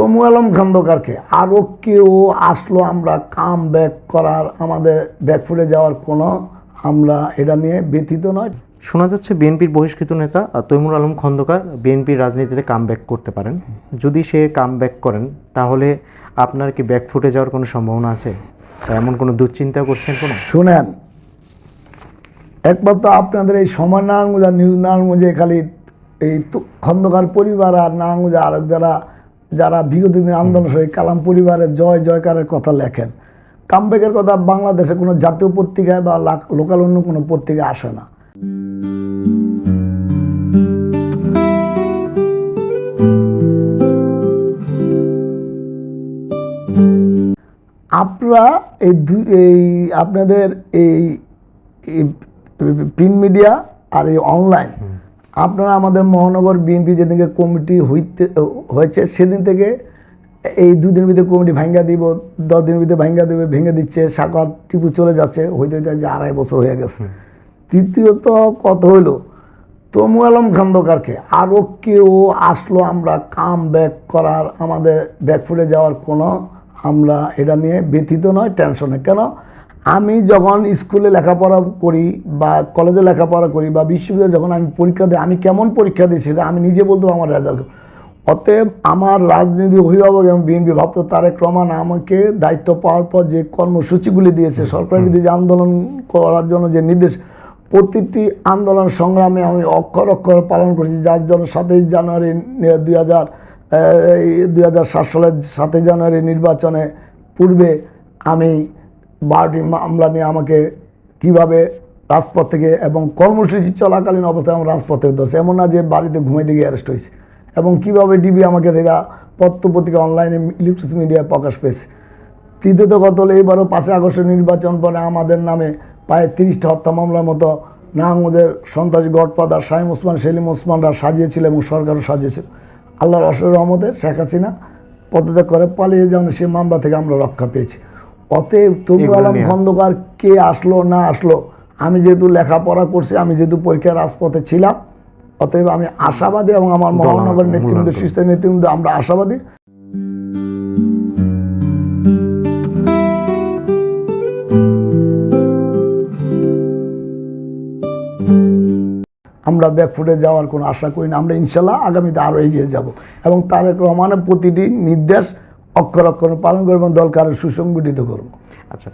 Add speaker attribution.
Speaker 1: তমু আলম খন্দকারকে আরও কেউ আসলো আমরা কাম ব্যাক করার আমাদের ব্যাক ফুটে যাওয়ার কোনো আমরা এটা নিয়ে ব্যথিত নয়।
Speaker 2: শোনা যাচ্ছে বিএনপির বহিষ্কৃত নেতা তৈমুর আলম খন্দকার বিএনপির রাজনীতিতে কাম ব্যাক করতে পারেন। যদি সে কাম ব্যাক করেন তাহলে আপনার কি ব্যাক ফুটে যাওয়ার কোনো সম্ভাবনা আছে? এমন কোনো দুশ্চিন্তা করছেন কোনো?
Speaker 1: শুনেন একবার তো আপনাদের এই সময় নারায়ণগঞ্জ নিউজ নারায়ণগঞ্জে খালি এই খন্দকার পরিবার আর নারায়ণগঞ্জে আর যারা যারা বিগত দিন আন্দোলন করে কালাম পরিবারের জয় জয়কারের কথা লেখেন কামব্যাকের কথা বাংলাদেশে কোনো জাতীয় পত্রিকায় বা লোকাল অন্য কোনো পত্রিকায় আসে না আপনারা এই দুই এই আপনাদের এই প্রিন্ট মিডিয়া আর এই অনলাইন আপনারা আমাদের মহানগর বিএনপি যেদিনকে কমিটি হইতে হয়েছে সেদিন থেকে এই দুদিন ভিতরে কমিটি ভাঙ্গা দিব দশ দিনের ভিতরে ভাঙ্গা দেবে ভেঙে দিচ্ছে সাকার টিপু চলে যাচ্ছে হইতে হইতে যে আড়াই বছর হয়ে গেছে। তৃতীয়ত কত হইল তমু আলম খন্দকারকে আরও কেউ আসলো আমরা কাম ব্যাক করার আমাদের ব্যাক ফুটে যাওয়ার কোনো আমরা এটা নিয়ে ব্যথিত নয় টেনশনে। কেন? আমি যখন স্কুলে লেখাপড়া করি বা কলেজে লেখাপড়া করি বা বিশ্ববিদ্যালয়ে যখন আমি পরীক্ষা দিই আমি কেমন পরীক্ষা দিয়েছি সেটা আমি নিজে বলতে আমার রেজাল্ট অতএব আমার রাজনীতি অভিভাবক এবং বিএনপি ভাবত তারেক রহমান আমাকে দায়িত্ব পাওয়ার পর যে কর্মসূচিগুলি দিয়েছে সরকার বিরোধী যে আন্দোলন করার জন্য যে নির্দেশ প্রতিটি আন্দোলন সংগ্রামে আমি অক্ষর অক্ষর পালন করেছি। যার জন্য সাতই জানুয়ারি দুই হাজার দুই হাজার সাত সালের সাতই জানুয়ারি নির্বাচনে পূর্বে আমি বারোটি মামলা নিয়ে আমাকে কীভাবে রাজপথ থেকে এবং কর্মসূচি চলাকালীন অবস্থায় আমার রাজপথে ধরছে। এমন না যে বাড়িতে ঘুমাইতে গিয়ে অ্যারেস্ট হয়েছে। এবং কীভাবে ডিবি আমাকে এরা পত্র পত্রিকা অনলাইনে ইলেকট্রিক মিডিয়ায় প্রকাশ পেয়েছে। তৃতীয়ত গত হলো, এবারও পাঁচই আগস্টের নির্বাচন পরে আমাদের নামে প্রায় তিরিশটা হত্যা মামলার মতো নারায়ণগঞ্জের সন্ত্রাসী গডফাদার শাহিম ওসমান, সেলিম ওসমানরা সাজিয়েছিল এবং সরকারও সাজিয়েছিল। আল্লাহর অসর রহমতে শেখ হাসিনা পদত্যাগ করে পালিয়ে যাওয়ার সেই মামলা থেকে আমরা রক্ষা পেয়েছি। অতএব তবু আলম খন্দকার কে আসলো না আসলো? আমি যেহেতু লেখাপড়া করছি আমি যেহেতু পরীক্ষার রাজপথে ছিলাম অতএব আমি আশাবাদী এবং আমার মহানগর নেতৃবৃন্দ শীর্ষ নেতৃবৃন্দ আমরা আশাবাদী। আমরা ব্যাকফুটে যাওয়ার কোনো আশা করি না। আমরা ইনশাল্লাহ আগামীতে আরও এগিয়ে যাব। এবং তারেক রহমানের প্রতিটি নির্দেশ অক্ষর অক্ষর পালন করব এবং দলকে আরও সুসংগঠিত করব
Speaker 2: আচ্ছা।